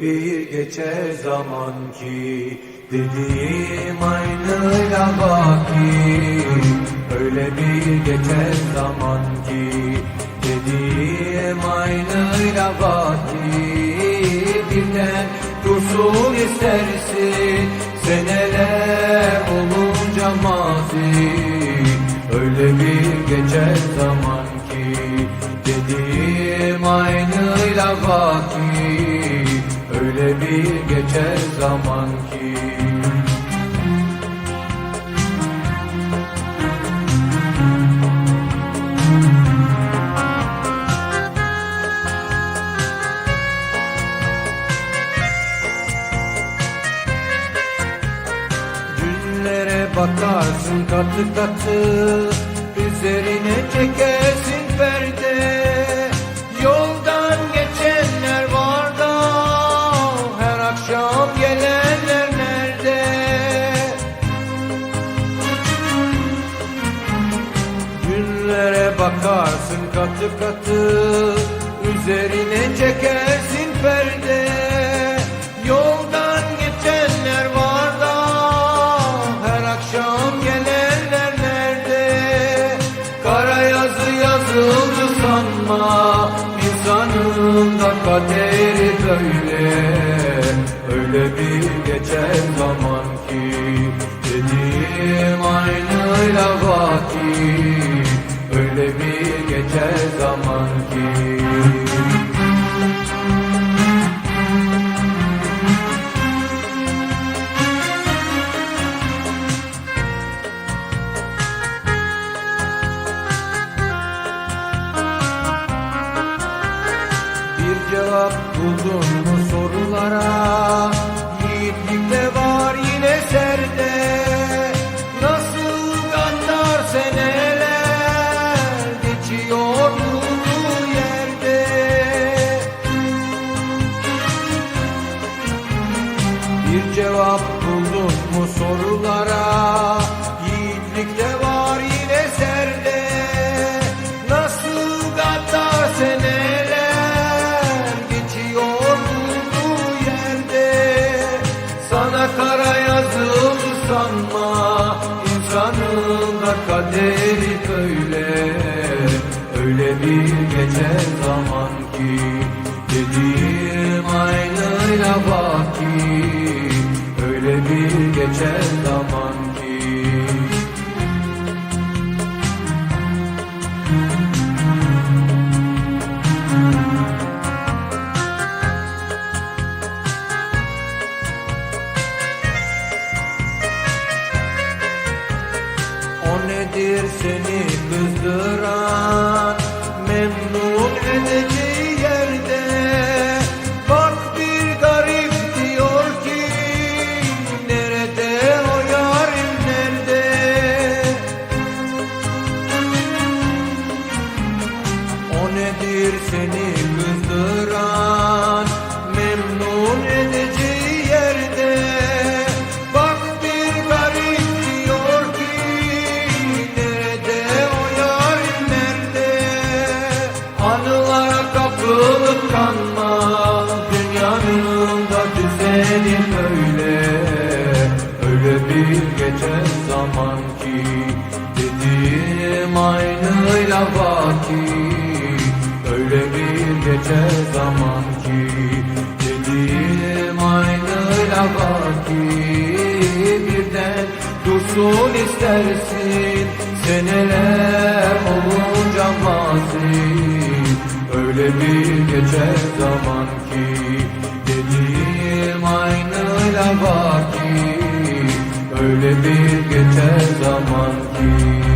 Bir geçer zaman ki Dediğim aynıyla baki Öyle bir geçer zaman ki Dediğim aynıyla baki Birden dursun istersin Seneler olunca mazi. Öyle bir geçer zaman Öyle bir geçer zaman ki. Günlere bakarsın katı katı Üzerine çekersin perde bakarsın katı katı Üzerine çekersin perde. Yoldan geçenler var da Her akşam gelenler nerede? Kara yazı yazıldı sanma İnsanın da kaderi böyle buldun mu sorulara kaderi böyle Öyle bir geçer zaman ki Dediğim aynıyla baki Öyle bir geçer zaman nedir seni kızdıran? Memnun edeceği düzeni böyle Öyle bir geçer zaman ki Dediğim aynıyla baki Öyle bir geçer zaman ki Dediğim aynıyla baki Birden dursun istersin Seneler olunca mazi Öyle bir geçer zaman ki Dediğim aynıyla baki Öyle bir geçer zaman ki